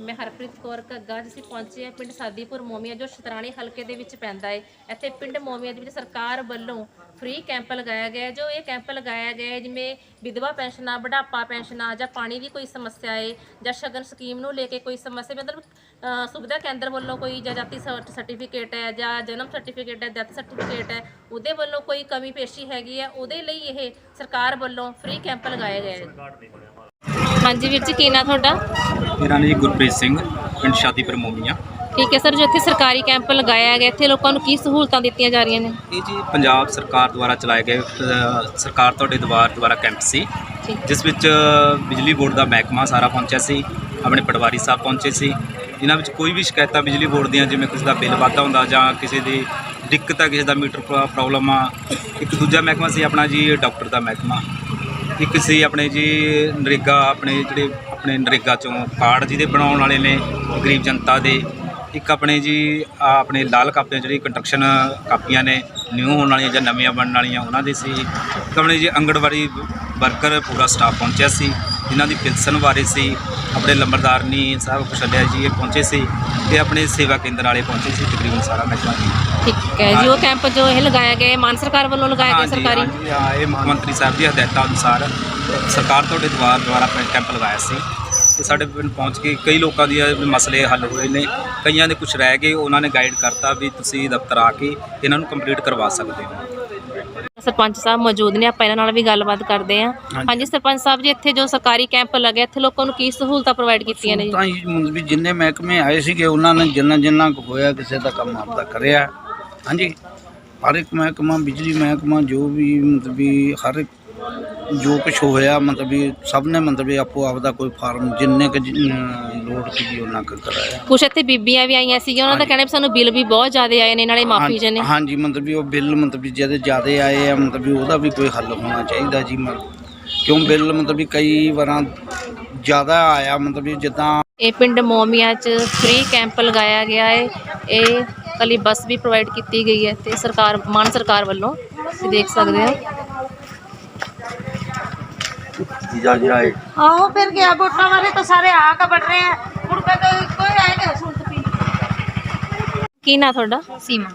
ਮੈਂ ਹਰਪ੍ਰੀਤ ਕੌਰ ਘੱਗਾ ਜਿਸ ਪਹੁੰਚੇ ਹਾਂ, ਪਿੰਡ ਸਾਦੀਪੁਰ ਮੋਮੀਆ, ਜੋ ਸ਼ਤਰਾਣੀ ਹਲਕੇ ਦੇ ਵਿੱਚ ਪੈਂਦਾ ਹੈ ਇੱਥੇ ਪਿੰਡ ਮੋਮੀਆ ਦੇ ਵਿੱਚ ਸਰਕਾਰ ਵੱਲੋਂ ਫ੍ਰੀ ਕੈਂਪ ਲਗਾਇਆ ਗਿਆ ਜੋ ਇਹ ਕੈਂਪ ਲਗਾਇਆ ਗਿਆ ਹੈ ਜਿਵੇਂ ਵਿਧਵਾ ਪੈਨਸ਼ਨਾਂ, ਬੁਢਾਪਾ ਪੈਨਸ਼ਨਾਂ ਜਾਂ ਪਾਣੀ ਦੀ ਕੋਈ ਸਮੱਸਿਆ ਹੈ ਜਾਂ ਸ਼ਗਨ ਸਕੀਮ ਨੂੰ ਲੈ ਕੇ ਕੋਈ ਸਮੱਸਿਆ, ਮਤਲਬ ਸੁਵਿਧਾ ਕੇਂਦਰ ਵੱਲੋਂ ਕੋਈ ਜਾਂ ਜਾਤੀ ਸਰਟੀਫਿਕੇਟ ਹੈ ਜਾਂ ਜਨਮ ਸਰਟੀਫਿਕੇਟ ਹੈ ਡੈਥ ਸਰਟੀਫਿਕੇਟ ਹੈ, ਉਹਦੇ ਵੱਲੋਂ ਕੋਈ ਕਮੀ ਪੇਸ਼ੀ ਹੈਗੀ ਹੈ, ਉਹਦੇ ਲਈ ਇਹ ਸਰਕਾਰ ਵੱਲੋਂ ਫ੍ਰੀ ਕੈਂਪ ਲਗਾਇਆ ਗਿਆ ਹੈ ਹਾਂਜੀ ਵੀਰ ਜੀ ਕੀ ਨਾਂ ਤੁਹਾਡਾ? ਮੇਰਾ ਨਾਮ ਜੀ ਗੁਰਪ੍ਰੀਤ ਸਿੰਘ ਪਿੰਡ ਸ਼ਾਦੀਪੁਰ ਮੋਮੀਆਂ। ਠੀਕ ਹੈ ਸਰ ਜੋ ਇੱਥੇ ਸਰਕਾਰੀ ਕੈਂਪ ਲਗਾਇਆ ਗਿਆ ਇੱਥੇ ਲੋਕਾਂ ਨੂੰ ਕੀ ਸਹੂਲਤਾਂ ਦਿੱਤੀਆਂ ਜਾ ਰਹੀਆਂ ਨੇ? ਇਹ ਜੀ ਪੰਜਾਬ ਸਰਕਾਰ ਦੁਆਰਾ ਚਲਾਏ ਗਏ ਅ, ਸਰਕਾਰ ਤੁਹਾਡੇ ਦਵਾਰ ਦੁਆਰਾ ਕੈਂਪ ਸੀ ਜਿਸ ਵਿੱਚ ਬਿਜਲੀ ਬੋਰਡ ਦਾ ਮਹਿਕਮਾ ਸਾਰਾ ਪਹੁੰਚਿਆ ਸੀ ਆਪਣੇ ਪਟਵਾਰੀ ਸਾਹਿਬ ਪਹੁੰਚੇ ਸੀ ਇਹਨਾਂ ਵਿੱਚ ਕੋਈ ਵੀ ਸ਼ਿਕਾਇਤਾਂ ਬਿਜਲੀ ਬੋਰਡ ਦੀਆਂ ਜਿਵੇਂ ਕਿਸੇ ਦਾ ਬਿੱਲ ਵਾਧਾ ਹੁੰਦਾ ਜਾਂ ਕਿਸੇ ਦੀ ਦਿੱਕਤ ਆ ਕਿਸੇ ਦਾ ਮੀਟਰ ਪ੍ਰੋਬਲਮ ਆ ਇੱਕ ਦੂਜਾ ਮਹਿਕਮਾ ਸੀ ਆਪਣਾ ਜੀ ਡਾਕਟਰ ਦਾ ਮਹਿਕਮਾ। ਇੱਕ ਸੀ ਆਪਣੇ ਜੀ ਨਰੇਗਾ, ਆਪਣੇ ਜਿਹੜੇ ਆਪਣੇ ਨਰੇਗਾ ਚੋਂ ਕਾਰਡ ਜਿਹਦੇ ਬਣਾਉਣ ਵਾਲੇ ਨੇ ਗਰੀਬ ਜਨਤਾ ਦੇ। ਇੱਕ ਆਪਣੇ ਜੀ ਆਪਣੇ ਲਾਲ ਕਾਪੀਆਂ ਜਿਹੜੀ ਕੰਸਟਰਕਸ਼ਨ ਕਾਪੀਆਂ ਨੇ ਨਿਊ ਹੋਣ ਵਾਲੀਆਂ ਜਾਂ ਨਵੀਆਂ ਬਣਨ ਵਾਲੀਆਂ, ਉਹਨਾਂ ਦੇ ਸੀ। ਇੱਕ ਆਪਣੇ ਜੀ ਅੰਗਣਵਾੜੀ ਵਰਕਰ ਪੂਰਾ ਸਟਾਫ ਪਹੁੰਚਿਆ ਸੀ। ਜਿਨ੍ਹਾਂ ਦੀ ਪਿਲਸਨ ਬਾਰੇ ਸੀ ਆਪਣੇ ਲੰਬਰਦਾਰਨੀ ਸਾਹਿਬ ਕੁਸ਼ਲਿਆ ਜੀ ਇਹ ਪਹੁੰਚੇ ਸੀ ਤੇ ਆਪਣੇ ਸੇਵਾ ਕੇਂਦਰ ਵਾਲੇ ਪਹੁੰਚੇ ਸੀ ਤਕਰੀਬਨ ਸਾਰਾ ਮਹਿਕਮਾ ਜੀ ਠੀਕ ਹੈ ਜੀ ਉਹ ਕੈਂਪ ਜੋ ਇਹ ਲਗਾਇਆ ਗਿਆ ਹੈ ਮਾਨ ਸਰਕਾਰ ਵੱਲੋਂ ਲਗਾਇਆ ਗਿਆ ਹਾਂਜੀ, ਸਰਕਾਰੀ? ਹਾਂਜੀ, ਹਾਂ, ਇਹ ਮੰਤਰੀ ਸਾਹਿਬ ਦੀ ਹਦਾਇਤਾਂ ਅਨੁਸਾਰ ਸਰਕਾਰ ਤੁਹਾਡੇ ਦੁਆਰ ਦੁਆਰਾ ਆਪਣਾ ਕੈਂਪ ਲਗਾਇਆ ਸੀ ਤੇ ਸਾਡੇ ਪਿੰਡ ਪਹੁੰਚ ਕੇ ਕਈ ਲੋਕਾਂ ਦੇ ਮਸਲੇ ਹੱਲ ਹੋਏ ਨੇ ਕਈਆਂ ਦੇ ਕੁਝ ਰਹਿ ਗਏ ਉਹਨਾਂ ਨੇ ਗਾਈਡ ਕਰਤਾ ਵੀ ਤੁਸੀਂ ਦਫ਼ਤਰ ਆ ਕੇ ਇਹਨਾਂ ਨੂੰ ਕੰਪਲੀਟ ਕਰਵਾ ਸਕਦੇ ਹੋ। ਸਰਪੰਚ ਸਾਹਿਬ ਮੌਜੂਦ ਨੇ ਆਪਾਂ ਇਹਨਾਂ ਨਾਲ ਵੀ ਗੱਲਬਾਤ ਕਰਦੇ ਹਾਂ। ਹਾਂਜੀ। ਸਰਪੰਚ ਸਾਹਿਬ ਜੀ ਇੱਥੇ ਜੋ ਸਰਕਾਰੀ ਕੈਂਪ ਲੱਗਿਆ ਇੱਥੇ ਲੋਕਾਂ ਨੂੰ ਕੀ ਸਹੂਲਤਾਂ ਪ੍ਰੋਵਾਈਡ ਕੀਤੀਆਂ ਨੇ ਜੀ? ਤਾਂ ਵੀ ਜਿੰਨੇ ਮਹਿਕਮੇ ਆਏ ਸੀਗੇ ਉਹਨਾਂ ਨੇ ਜਿੰਨਾ ਜਿੰਨਾ ਕੁ ਹੋਇਆ ਕਿਸੇ ਦਾ ਕੰਮ ਆਪਦਾ ਕਰਿਆ। ਹਾਂਜੀ। ਹਰ ਇੱਕ ਮਹਿਕਮਾ ਬਿਜਲੀ ਮਹਿਕਮਾ ਜੋ ਵੀ ਮਤਲਬ ਵੀ ਹਰ ਇੱਕ ਜੋ ਕੁਝ ਹੋਇਆ ਮਤਲਬ ਵੀ ਸਭ ਨੇ ਮਤਲਬ ਵੀ ਆਪੋ ਆਪਦਾ ਕੋਈ ਫਾਰਮ ਜਿੰਨੇ ਕੁ ਲੋੜ ਸੀਗੀ ਉਹਨਾਂ ਕੁ ਕਰਾਇਆ। ਕੁਛ ਇੱਥੇ ਬੀਬੀਆਂ ਵੀ ਆਈਆਂ ਸੀਗੀਆਂ ਉਹਨਾਂ ਦਾ ਕਹਿਣਾ ਵੀ ਸਾਨੂੰ ਬਿੱਲ ਵੀ ਬਹੁਤ ਜ਼ਿਆਦਾ ਆਏ ਨੇ ਨਾਲੇ ਮਾਫੀ ਚ ਨੇ ਹਾਂ- ਹਾਂਜੀ ਮਤਲਬ ਵੀ ਉਹ ਬਿੱਲ ਮਤਲਬ ਵੀ ਜਿਹਦੇ ਜ਼ਿਆਦੇ ਆਏ ਆ ਮਤਲਬ ਵੀ ਉਹਦਾ ਵੀ ਕੋਈ ਹੱਲ ਹੋਣਾ ਚਾਹੀਦਾ ਜੀ ਕਿਉਂ ਬਿੱਲ ਮਤਲਬ ਵੀ ਕਈ ਵਾਰਾਂ ਜ਼ਿਆਦਾ ਆਇਆ ਮਤਲਬ ਵੀ ਜਿੱਦਾਂ ਇਹ ਪਿੰਡ ਮੋਮੀਆਂ 'ਚ ਫ੍ਰੀ ਕੈਂਪ ਲਗਾਇਆ ਗਿਆ ਹੈ ਇਹ ਕੱਲੀ ਬੱਸ ਵੀ ਪ੍ਰੋਵਾਈਡ ਕੀਤੀ ਗਈ ਹੈ ਤੇ ਸਰਕਾਰ ਮਾਨ ਸਰਕਾਰ ਵੱਲੋਂ ਤੁਸੀਂ ਦੇਖ ਸਕਦੇ ਹੋ। ਆਹੋ ਫਿਰ ਗਿਆ ਵੋਟਾਂ ਵਾਲੇ ਤਾਂ ਸਾਰੇ ਆ ਕੇ ਬੜ ਰਹੇ ਆ। ਮੁੜ ਕੇ ਕੋਈ ਕੋਈ ਆਏ ਨਹੀਂ ਸੁਣਤ ਪੀ ਕੀ ਨਾਂ ਤੁਹਾਡਾ? ਸੀਮਾ।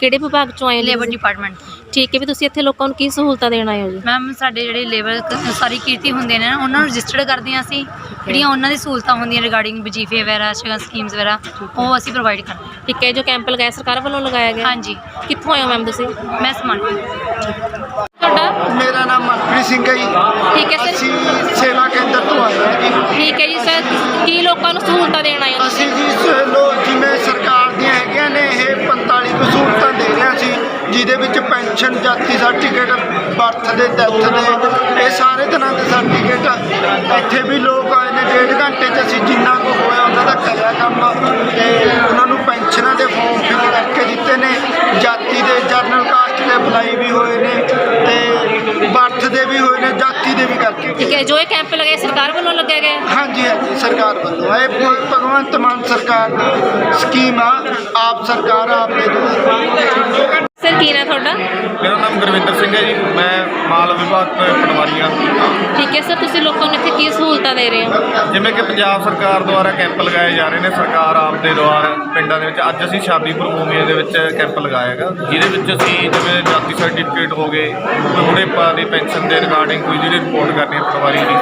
ਕਿਹੜੇ ਵਿਭਾਗ ਚੋਂ ਆਏ ਹੋ ਲੇਬਰ? ਡਿਪਾਰਟਮੈਂਟ ਠੀਕ ਹੈ ਵੀ ਤੁਸੀਂ ਇੱਥੇ ਲੋਕਾਂ ਨੂੰ ਕੀ ਸਹੂਲਤਾਂ ਦੇਣ ਆਏ ਹੋ ਜੀ? ਮੈਮ ਸਾਡੇ ਜਿਹੜੇ ਲੇਬਰ ਸਾਰੀ ਕੀਰਤੀ ਹੁੰਦੇ ਨੇ ਉਹਨਾਂ ਨੂੰ ਰਜਿਸਟਰਡ ਕਰਦੇ ਹਾਂ ਅਸੀਂ ਜਿਹੜੀਆਂ ਉਹਨਾਂ ਦੀ ਸਹੂਲਤਾਂ ਹੁੰਦੀਆਂ ਰਿਗਾਰਡਿੰਗ ਵਜੀਫੇ ਵਗੈਰਾ ਸ਼ਗਨ ਸਕੀਮਸ ਵਗੈਰਾ ਉਹ ਅਸੀਂ ਪ੍ਰੋਵਾਈਡ ਕਰਦੇ ਹਾਂ। ਠੀਕ ਹੈ ਜੋ ਕੈਂਪ ਲਗਾਇਆ ਸਰਕਾਰ ਵੱਲੋਂ ਲਗਾਇਆ ਗਿਆ? ਹਾਂਜੀ। ਕਿੱਥੋਂ ਆਏ ਹੋ ਮੈਮ ਤੁਸੀਂ? ਮੈਂ ਸਮਾਨ ਮੇਰਾ ਨਾਮ ਮਨਪ੍ਰੀਤ ਸਿੰਘ ਹੈ ਜੀ। ਠੀਕ ਹੈ ਅਸੀਂ ਸਰ ਸੇਵਾ ਕੇਂਦਰ ਤੋਂ ਆਏ ਹਾਂ ਜੀ। ਠੀਕ ਹੈ ਜੀ ਸਰ ਕੀ ਲੋਕਾਂ ਨੂੰ ਸਹੂਲਤਾਂ ਦੇਣ ਆਏ ਹੋ ਅਸੀਂ ਜੀ ਸ- ਲੋ ਜਿਵੇਂ ਸਰਕਾਰ ਦੀਆਂ ਹੈਗੀਆਂ ਨੇ ਇਹ 45 ਕੁ ਸਹੂਲਤਾਂ ਦੇ ਰਿਹਾ ਸੀ ਜਿਹਦੇ ਵਿੱਚ ਪੈਨਸ਼ਨ ਜਾਤੀ ਸਰਟੀਫਿਕੇਟ ਬਰਥ ਦੇ ਡੈਥ ਦੇ ਇਹ ਸਾਰੇ ਤਰ੍ਹਾਂ ਦੇ ਸਰਟੀਫਿਕੇਟ ਇੱਥੇ ਵੀ ਲੋਕ ਆਏ ਨੇ ਡੇਢ ਘੰਟੇ 'ਚ ਅਸੀਂ ਜਿੰਨਾ ਕੁ ਹੋਇਆ ਉਹਨਾਂ ਦਾ ਕਰਿਆ ਕੰਮ ਤੇ ਉਹਨਾਂ ਨੂੰ ਪੈਨਸ਼ਨਾਂ ਦੇ ਫਾਰਮ ਫਿਲ ਕਰਕੇ ਦਿੱਤੇ ਨੇ ਜਾਤੀ ਦੇ ਜਰਨਲ ਕਾਸਟ ਦੇ ਅਪਲਾਈ ਵੀ ਹੋਏ ਨੇ ਤੇ ਬਰਥ ਦੇ ਵੀ ਹੋਏ ਨੇ ਜਾਤੀ ਦੇ ਵੀ ਕਰਕੇ ਠੀਕ ਹੈ ਜੋ ਇਹ ਕੈਂਪ ਲਗਾਇਆ ਸਰਕਾਰ ਵੱਲੋਂ ਲੱਗਿਆ ਗਿਆ ਹੈ? ਹਾਂਜੀ ਹਾਂਜੀ, ਸਰਕਾਰ ਵੱਲੋਂ। ਇਹ ਭਗਵੰਤ ਮਾਨ ਸਰਕਾਰ ਦੀ ਸਕੀਮ ਆ। ਆਪ ਸਰਕਾਰ ਆਪਨੇ ਦੁਆਰਾ ਸਰ ਕੀ ਨਾਂ ਤੁਹਾਡਾ? ਮੇਰਾ ਨਾਮ ਗੁਰਵਿੰਦਰ ਸਿੰਘ ਹੈ ਜੀ। ਮੈਂ ਮਾਲ ਵਿਭਾਗ ਤੋਂ ਪਟਵਾਰੀ ਹਾਂ। ਠੀਕ ਹੈ ਸਰ ਤੁਸੀਂ ਲੋਕਾਂ ਨੂੰ ਇੱਥੇ ਕੀ ਸਹੂਲਤਾਂ ਦੇ ਰਹੇ ਹੋ? ਜਿਵੇਂ ਕਿ ਪੰਜਾਬ ਸਰਕਾਰ ਦੁਆਰਾ ਕੈਂਪ ਲਗਾਏ ਜਾ ਰਹੇ ਨੇ ਸਰਕਾਰ ਆਪ ਦੇ ਦੁਆਰਾ ਪਿੰਡਾਂ ਦੇ ਵਿੱਚ। ਅੱਜ ਅਸੀਂ ਸ਼ਾਦੀਪੁਰ ਮੂਮੀਏ ਦੇ ਵਿੱਚ ਕੈਂਪ ਲਗਾਇਆ ਹੈਗਾ। ਜਿਹਦੇ ਵਿੱਚ ਅਸੀਂ ਜਿਵੇਂ ਜਾਤੀ ਸਰਟੀਫਿਕੇਟ ਹੋ ਗਏ ਬੁਢੇਪਾ ਦੀ ਪੈਨਸ਼ਨ ਦੇ ਰਿਗਾਰਡਿੰਗ ਕੋਈ ਜਿਹੜੀ ਰਿਪੋਰਟ ਕਰਨੀ ਹੈ ਪਟਵਾਰੀ ਦੀ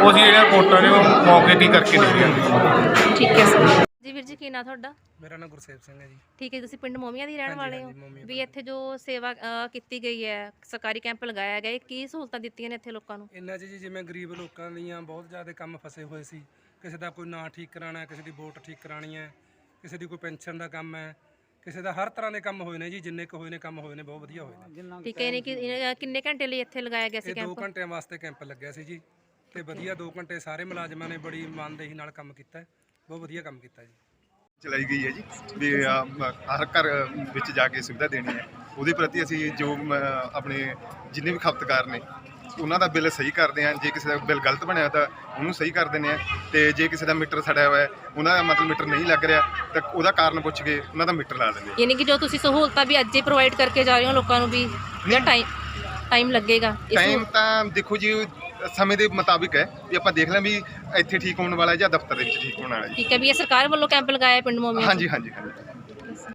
ਉਹ ਅਸੀਂ ਜਿਹੜੀਆਂ ਰਿਪੋਰਟਾਂ ਨੇ ਉਹ ਮੌਕੇ ਕਰਕੇ ਦੇ ਰਹੇ ਹਾਂ। ਠੀਕ ਹੈ ਸਰ। ਜੀ ਵੀਰ ਜੀ ਕੀ ਨਾਂ ਤੁਹਾਡਾ? ਮੇਰਾ ਨਾਮ ਗੁਰਸੇਵ ਸਿੰਘ ਹੈ ਜੀ। ਠੀਕ ਹੈ ਤੁਸੀਂ ਪਿੰਡ ਮੋਮੀਆਂ ਦੀ ਰਹਿਣ ਹਾਂਜੀ, ਵਾਲੇ ਹੋ? ਹਾਂਜੀ, ਮੋਮੀਆਂ ਵੀ ਇੱਥੇ ਜੋ ਸੇਵਾ ਅ, ਕੀਤੀ ਗਈ ਹੈ ਸਰਕਾਰੀ ਕੈਂਪ ਲਗਾਇਆ ਗਿਆ ਹੈ ਕੀ ਸਹੂਲਤਾਂ ਦਿੱਤੀਆਂ ਨੇ ਇੱਥੇ ਲੋਕਾਂ ਨੂੰ? ਇੰਨਾ 'ਚ ਜੀ ਜਿਵੇਂ ਗਰੀਬ ਲੋਕਾਂ ਦੀਆਂ ਬਹੁਤ ਜ਼ਿਆਦਾ ਕੰਮ ਫਸੇ ਹੋਏ ਸੀ। ਕਿਸੇ ਦਾ ਕੋਈ ਨਾਂ ਠੀਕ ਕਰਾਉਣਾ ਹੈ ਕਿਸੇ ਦੀ ਵੋਟ ਠੀਕ ਕਰਾਉਣੀ ਹੈ ਕਿਸੇ ਦੀ ਕੋਈ ਪੈਨਸ਼ਨ ਦਾ ਕੰਮ ਹੈ ਕਿਸੇ ਦਾ ਹਰ ਤਰ੍ਹਾਂ ਦੇ ਕੰਮ ਹੋਏ ਨੇ ਜੀ ਜਿੰਨੇ ਕੁ ਹੋਏ ਨੇ ਕੰਮ ਹੋਏ ਨੇ ਬਹੁਤ ਵਧੀਆ ਹੋਏ ਨੇ। ਠੀਕ ਹੈ ਯਾਨੀ ਕਿ ਇਹ ਕਿੰਨੇ ਘੰਟੇ ਲਈ ਇੱਥੇ ਲਗਾਇਆ ਗਿਆ ਸੀ ਇਹ 2 ਕੈਂਪ? ਘੰਟਿਆਂ ਵਾਸਤੇ ਕੈਂਪ ਲੱਗਿਆ ਸੀ ਜੀ ਤੇ ਵਧੀਆ 2 ਘੰਟੇ ਸਾਰੇ ਮੁਲਾਜ਼ਮਾਂ ਨੇ ਬੜੀ ਇਮਾਨਦੇਹੀ ਨਾਲ ਕੰਮ ਕੀਤਾ। ਹੈ। ਬਹੁਤ ਵਧੀਆ ਕੰਮ ਕੀਤਾ ਜੀ। ਚਲਾਈ ਗਈ ਹੈ ਜੀ। ਵੀ ਆ, ਹਰ ਘਰ ਵਿੱਚ ਜਾ ਕੇ ਸੁਵਿਧਾ ਦੇਣੀ ਹੈ। ਉਹਦੇ ਪ੍ਰਤੀ ਅਸੀਂ ਜੋ ਆਪਣੇ ਜਿੰਨੇ ਵੀ ਖਪਤਕਾਰ ਨੇ ਉਹਨਾਂ ਦਾ ਬਿੱਲ ਸਹੀ ਕਰਦੇ ਹਾਂ। ਜੇ ਕਿਸੇ ਦਾ ਬਿੱਲ ਗਲਤ ਬਣਿਆ ਤਾਂ ਉਹਨੂੰ ਸਹੀ ਕਰ ਦਿੰਦੇ ਆ ਤੇ ਜੇ ਕਿਸੇ ਦਾ ਮੀਟਰ ਸੜਿਆ ਹੋਇਆ ਹੈ ਉਹਨਾਂ ਦਾ ਮਤਲਬ ਮੀਟਰ ਨਹੀਂ ਲੱਗ ਰਿਹਾ ਤਾਂ ਉਹਦਾ ਕਾਰਨ ਪੁੱਛ ਕੇ ਉਹਨਾਂ ਦਾ ਮੀਟਰ ਲਾ ਦਿੰਦੇ ਆ ਯਾਨੀ ਕਿ ਜੋ ਤੁਸੀਂ ਸਹੂਲਤਾਂ ਵੀ ਅੱਜ ਹੀ ਪ੍ਰੋਵਾਈਡ ਕਰਕੇ ਜਾ ਰਹੇ ਹੋ ਲੋਕਾਂ ਨੂੰ ਵੀ ਜਾਂ ਟਾਈਮ ਟਾਈਮ ਲੱਗੇਗਾ ਟਾਈਮ ਤਾਂ ਦੇਖੋ ਜੀ ਸਮੇਂ ਦੇ ਮੁਤਾਬਿਕ ਹੈ ਵੀ ਆਪਾਂ ਦੇਖ ਲਾਂ ਵੀ ਇੱਥੇ ਠੀਕ ਹੋਣ ਵਾਲਾ ਹੈ ਜਾਂ ਦਫ਼ਤਰ ਦੇ ਵਿੱਚ ਠੀਕ ਹੋਣ ਵਾਲਾ ਹੈ ਠੀਕ ਹੈ ਵੀ ਇਹ ਸਰਕਾਰ ਵੱਲੋਂ ਕੈਂਪ ਲਗਾਇਆ ਪਿੰਡ ਮੋਮੀਆਂ 'ਚ? ਹਾਂਜੀ ਹਾਂਜੀ ਹਾਂਜੀ